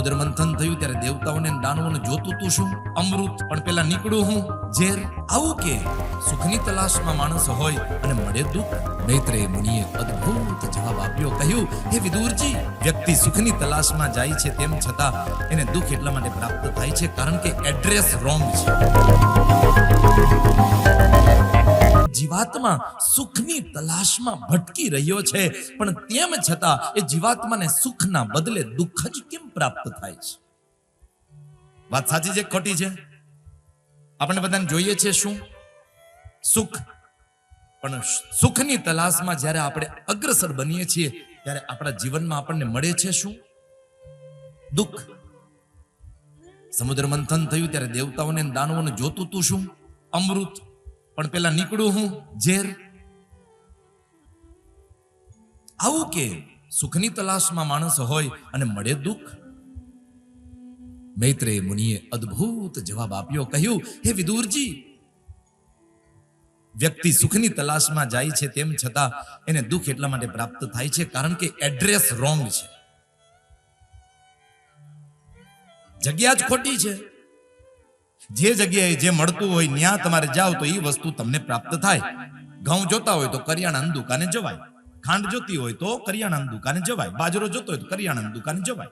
સમુદ્ર મંથન થયું ત્યારે દેવતાઓને દાનવોને જોતું તું શું? અમૃત. પણ પેલા નીકળું હું ઝેર. આવું કે? સુખની તલાશમાં માણસ હોય અને મળે દુઃખ. મૈત્રેય મુનિએ અદ્ભુત જવાબ આપ્યો. કહ્યું, હે વિદુરજી, વ્યક્તિ સુખની તલાશમાં જાય છે તેમ છતાં એને દુઃખ એટલા માટે પ્રાપ્ત થાય છે કારણ કે એડ્રેસ રોંગ છે. જીવાત્મા સુખની તલાશમાં ભટકી રહ્યો છે. પણ તેમ છતાં એ જીવાત્માને સુખના બદલે દુઃખ જ કેમ પ્રાપ્ત થાય છે? વાત સાચી છે ખોટી છે? આપણે બધાને જોઈએ છે શું? સુખ. પણ સુખની તલાશમાં જ્યારે આપણે અગ્રસર બનીએ છીએ, ત્યારે આપણા જીવનમાં આપણને મળે છે શું? દુઃખ. સમુદ્ર મંથન થયું ત્યારે દેવતાઓને દાનવોને જોતું તું શું? અમૃત. પણ પેલા નીકળું હું ઝેર. આવું કે સુખની તલાશમાં માણસ હોય અને મળે દુઃખ? મૈત્રેય મુનિએ અદ્ભુત જવાબ આપ્યો, કહ્યું, હે વિદુરજી, વ્યક્તિ સુખની તલાશમાં જાય છે તેમ છતાં એને દુઃખ એટલા માટે પ્રાપ્ત થાય છે કારણ કે એડ્રેસ રોંગ છે. જગ્યા જ ખોટી છે. જે જગ્યાએ જે મળતું હોય ત્યાં તમારે જાઓ તો એ વસ્તુ તમને પ્રાપ્ત થાય. ઘઉં જોતા હોય તો કરિયાણાની દુકાને જવાય. ખાંડ જોતી હોય તો કરિયાણાની દુકાને જવાય. બાજરો જોતો હોય તો કરિયાણાની દુકાને જવાય.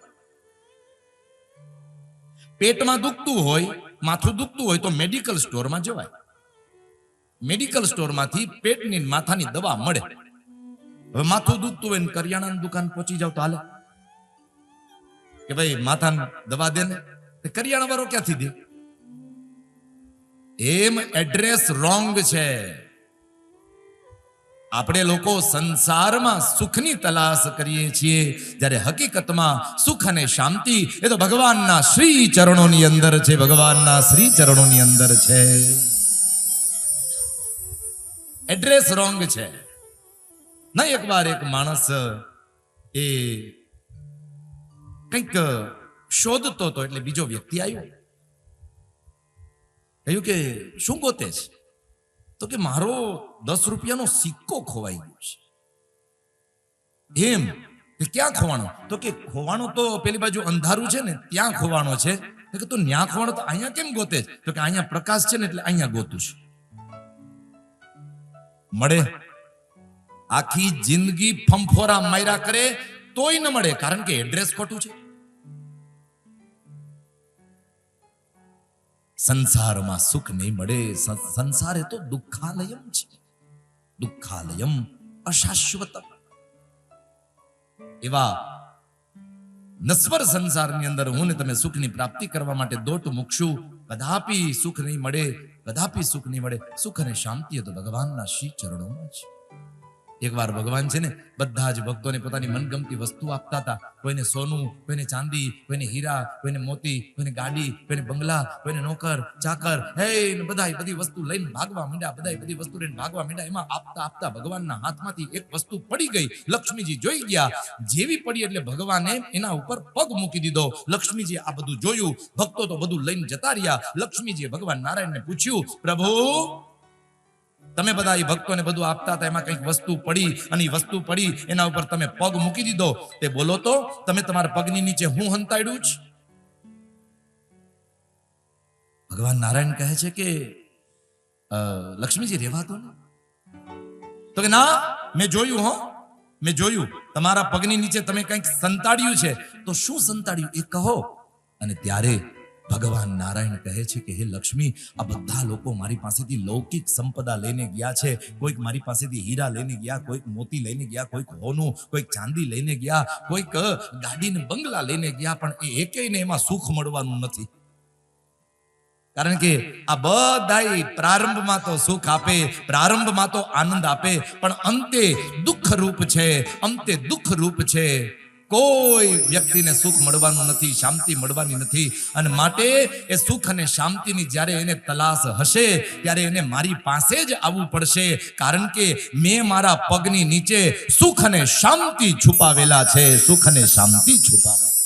પેટમાં દુખતું હોય, માથું દુખતું હોય તો મેડિકલ સ્ટોરમાં જવાય. મેડિકલ સ્ટોરમાંથી પેટની માથાની દવા મળે. હવે માથું દુખતું હોય ને કરિયાણાની દુકાન પહોંચી જાવ તો હાલે. કે ભાઈ, માથાની દવા દે ને. કરિયાણા વાળો ક્યાંથી દે? એમ એડ્રેસ રોંગ છે. આપણે લોકો સંસારમાં સુખની તલાશ કરીએ છીએ. જ્યારે હકીકતમાં સુખ અને શાંતિ એ તો ભગવાનના શ્રી ચરણોની અંદર છે. ભગવાનના શ્રી ચરણોની અંદર છે. એડ્રેસ રોંગ છે. ના એકવાર એક માણસ એ કંઈક શોધતો હતો એટલે બીજો વ્યક્તિ આવ્યો. કહ્યું કે શું ગોતે છે? તો કે મારો દસ રૂપિયાનો સિક્કો ખોવાઈ ગયો છે. એમ કે ક્યાં ખોવાનો? તો કે ખોવાનો તો પેલી બાજુ અંધારું છે ને, ત્યાં ખોવાનો છે. કે તું ન્યા ખોવાનો તો અહીંયા કેમ ગોતે તો કે અહીંયા પ્રકાશ છે ને એટલે અહીંયા ગોતું છે. મળે? આખી જિંદગી ફંફોરા માયરા કરે તોય ન મળે, કારણ કે એડ્રેસ ખોટું છે. સંસારમાં સુખ નહીં મળે. સંસાર એ તો દુઃખાલયમ છે. દુઃખાલયમ અશાશ્વત એવા નશ્વર સંસારની અંદર હું ને તમે સુખની પ્રાપ્તિ કરવા માટે દોટ મૂકશું. કદાપી સુખ નહીં મળે, કદાપી સુખ નહીં મળે. સુખ અને શાંતિ તો ભગવાનના શ્રી ચરણોમાં છે. એકવાર ભગવાન છે ને, બધા જ ભક્તોને પોતાની મનગમતી વસ્તુ આપતા હતા. કોઈને સોનું, કોઈને ચાંદી, કોઈને હીરા, કોઈને મોતી, કોઈને ગાડી, કોઈને બંગલા, કોઈને નોકર, ચાકર, હે બધા બધી વસ્તુ લઈને ભાગવા માંડ્યા બધા બધી વસ્તુ લઈને ભાગવા માંડ્યા. એમાં આપતા આપતા ભગવાનના હાથમાંથી એક વસ્તુ પડી ગઈ. લક્ષ્મીજી જોઈ ગયા. જેવી પડી એટલે ભગવાને એના ઉપર પગ મૂકી દીધો. લક્ષ્મીજી આ બધું જોયું. ભક્તો તો બધું લઈને જતા રહ્યા. લક્ષ્મીજીએ ભગવાન નારાયણને પૂછ્યું, પ્રભુ તમે બધા એ ભક્તોને બધું આપતા હતા, એમાં કંઈક વસ્તુ પડી અને એ વસ્તુ પડી, એના ઉપર તમે પગ મૂકી દીધો. તે બોલો તો, તમે તમારા પગની નીચે હું હંતાડ્યું જ? ભગવાન નારાયણ કહે છે કે લક્ષ્મીજી રહેવા દો ને. તો કે ના, મેં જોયું હો, મેં જોયું. તમારા પગની નીચે તમે કંઈક સંતાડ્યું છે. તો શું સંતાડ્યું એ કહો. અને ત્યારે ભગવાન નારાયણ કહે છે કે, હે લક્ષ્મી, આ બધા લોકો મારી પાસેથી લૌકિક સંપદા લઈને ગયા છે. કોઈક મારી પાસેથી હીરા લઈને ગયા, કોઈક મોતી લઈને ગયા, કોઈક હોનું, કોઈક ચાંદી લઈને ગયા, કોઈક ગાડીને બંગલા લઈને ગયા, પણ એ એકેયને એમાં સુખ મળવાનું નથી. કારણ કે આ બધાય પ્રારંભમાં તો સુખ આપે, પ્રારંભમાં તો આનંદ આપે, પણ અંતે દુઃખ રૂપ છે, અંતે દુઃખ રૂપ છે. કોઈ વ્યક્તિને સુખ મળવાનું નથી, શાંતિ મળવાની નથી. અને માટે એ સુખ અને શાંતિની જ્યારે એને તલાશ હશે, ત્યારે એને મારી પાસે જ આવવું પડશે. કારણ કે મેં મારા પગની નીચે સુખ અને શાંતિ છુપાવેલા છે, સુખ અને શાંતિ છુપાવેલા